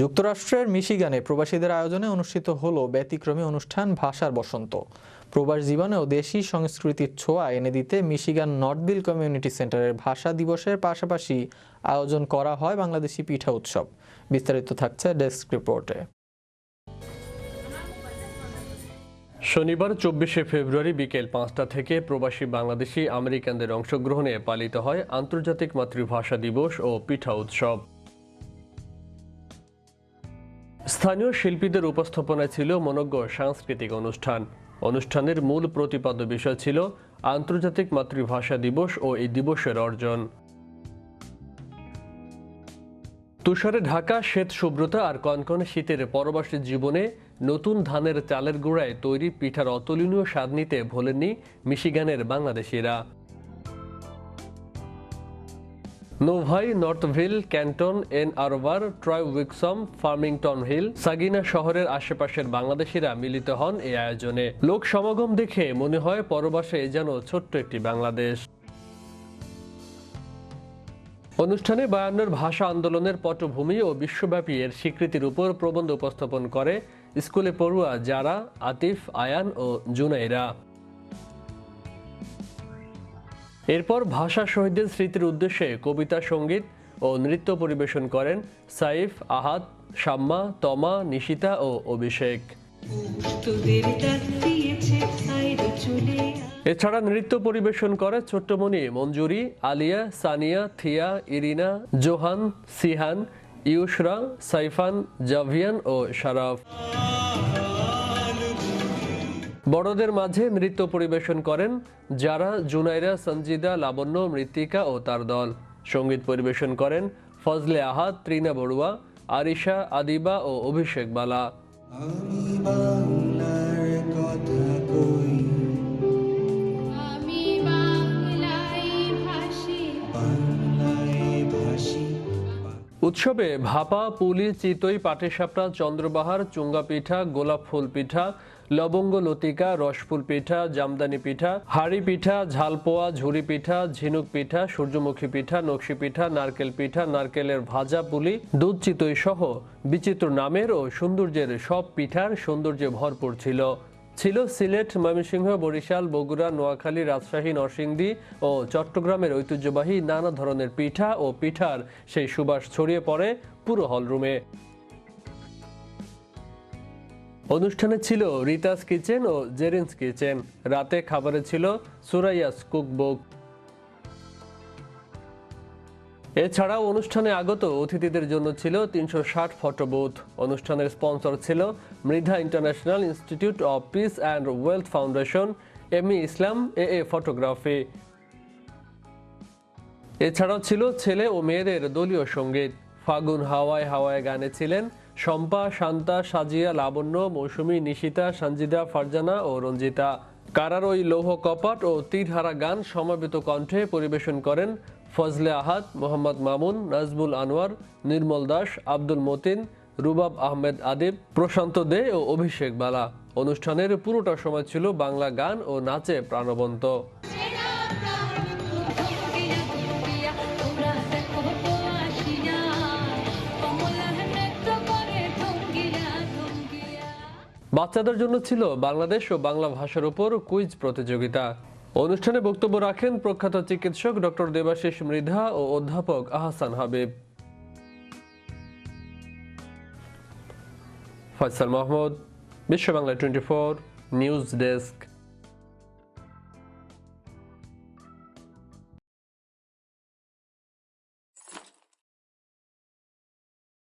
যুক্তরাষ্ট্রের মিশিগানে প্রবাসীদের আয়োজনে অনুষ্ঠিত হলো ব্যতিক্রমী অনুষ্ঠান ভাষার বসন্ত। প্রবাস জীবনে ও দেশি সংস্কৃতির ছোঁয়া এনে দিতে মিশিগান নর্থবিল কমিউনিটি সেন্টারের ভাষা দিবসের পাশাপাশি আয়োজন করা হয় বাংলাদেশি পিঠা উৎসব। বিস্তারিত থাকছে ডেস্ক রিপোর্টে। শনিবার চব্বিশে ফেব্রুয়ারি বিকেল পাঁচটা থেকে প্রবাসী বাংলাদেশি আমেরিকানদের অংশগ্রহণে পালিত হয় আন্তর্জাতিক মাতৃভাষা দিবস ও পিঠা উৎসব। স্থানীয় শিল্পীদের উপস্থাপনায় ছিল মনজ্ঞ সাংস্কৃতিক অনুষ্ঠান। অনুষ্ঠানের মূল প্রতিপাদ্য বিষয় ছিল আন্তর্জাতিক মাতৃভাষা দিবস ও এই দিবসের অর্জন। তুষারে ঢাকা, শ্বেত শুভ্রতা আর কনকনে শীতের পরবাসী জীবনে নতুন ধানের চালের গুঁড়ায় তৈরি পিঠার অতুলনীয় স্বাদ নিতে ভোলেননি মিশিগানের বাংলাদেশিরা। Novi, Northville, Canton, Ann Arbor Troy Wixom, Farmington Hill, Saginaw শহরের আশেপাশের বাংলাদেশিরা মিলিত হন এই আয়োজনে। লোক সমাগম দেখে মনে হয় পরবাসে যেন ছোট্ট একটি বাংলাদেশ। অনুষ্ঠানে বায়ান্নর ভাষা আন্দোলনের পটভূমি ও বিশ্বব্যাপী এর স্বীকৃতির উপর প্রবন্ধ উপস্থাপন করে স্কুলে পড়ুয়া যারা আতিফ, আয়ান ও জুনাইরা। এরপর ভাষা শহীদদের স্মৃতির উদ্দেশ্যে কবিতা সংগীত ও নৃত্য পরিবেশন করেন সাইফ আহাদ শাম্মা তমা নিশিতা ও অভিষেক। এছাড়া নৃত্য পরিবেশন করে ছোট্টমণি মঞ্জুরি আলিয়া সানিয়া থিয়া ইরিনা জোহান সিহান ইউশরা সাইফান জাভিয়ান ও শারাফ বড়দের মাঝে নৃত্য পরিবেশন করেন যারা জুনাইরা সঞ্জিদা লাবণ্য মৃত্তিকা ও তার দল। সংগীত পরিবেশন করেন ফজলে আহাদ ত্রিনা বড়ুয়া আরিশা আদিবা ও অভিষেক বালা। উৎসবে ভাপা পুলি চিতই পাটিসাপটা চন্দ্রবাহার চুঙ্গা পিঠা গোলাপ ফুল পিঠা লবঙ্গ, লতিকা, রসফুল পিঠা, জামদানি পিঠা, হাড়ি পিঠা, ঝালপোয়া, ঝুরি পিঠা, ঝিনুক পিঠা, সূর্যমুখী পিঠা, নকশি পিঠা, নারকেল পিঠা, নারকেলের ভাজা পুলি, দুধ চিতই সহ বিচিত্র নামের ও সৌন্দর্যের সব পিঠার সৌন্দর্যে ভরপুর ছিল। ছিল সিলেট, ময়মনসিংহ, বরিশাল, বগুড়া, নোয়াখালী, রাজশাহী, নরসিংদী ও চট্টগ্রামের ঐতিহ্যবাহী নানা ধরনের পিঠা ও পিঠার সেই সুবাস ছড়িয়ে পড়ে পুরো হলরুমে। অনুষ্ঠানে ছিল রিতাস কিচেন ও জেরিন্স কিচেন। রাতে খাবারে ছিল সুরাইয়াস কুকবুক। এছাড়াও অনুষ্ঠানে আগত অতিথিদের জন্য ছিল তিনশো ষাট ফটো বুথ। অনুষ্ঠানের স্পন্সর ছিল Mridha international institute of peace and wealth foundation, ME Islam A A photography. এছাড়াও ছিল ছেলে ও মেয়েদের দলীয় সংগীত। ফাগুন হাওয়ায় হাওয়ায় গানে ছিলেন শম্পা শান্তা, সাজিয়া, লাবণ্য, মৌসুমী, নিশিতা সঞ্জিদা ফারজানা ও রঞ্জিতা। কারার ওই লৌহ কপাট ও তীরহারা গান সমাবেত কণ্ঠে পরিবেশন করেন ফজলে আহাদ, মোহাম্মদ মামুন, নাজমুল আনোয়ার, নির্মল দাস, আব্দুল মতিন, রুবাব আহমেদ আদিব, প্রশান্ত দে ও অভিষেক বালা। অনুষ্ঠানের পুরোটা সময় ছিল বাংলা গান ও নাচে প্রাণবন্ত। বাচ্চাদের জন্য ছিল বাংলাদেশ ও বাংলা ভাষার উপর কুইজ প্রতিযোগিতা। অনুষ্ঠানে বক্তব্য রাখেন প্রখ্যাত চিকিৎসক ডক্টর দেবাশিস মৃধা ও অধ্যাপক Ahsan Habib. Faisal Mahmud Bishwa Bangla twenty four news desk.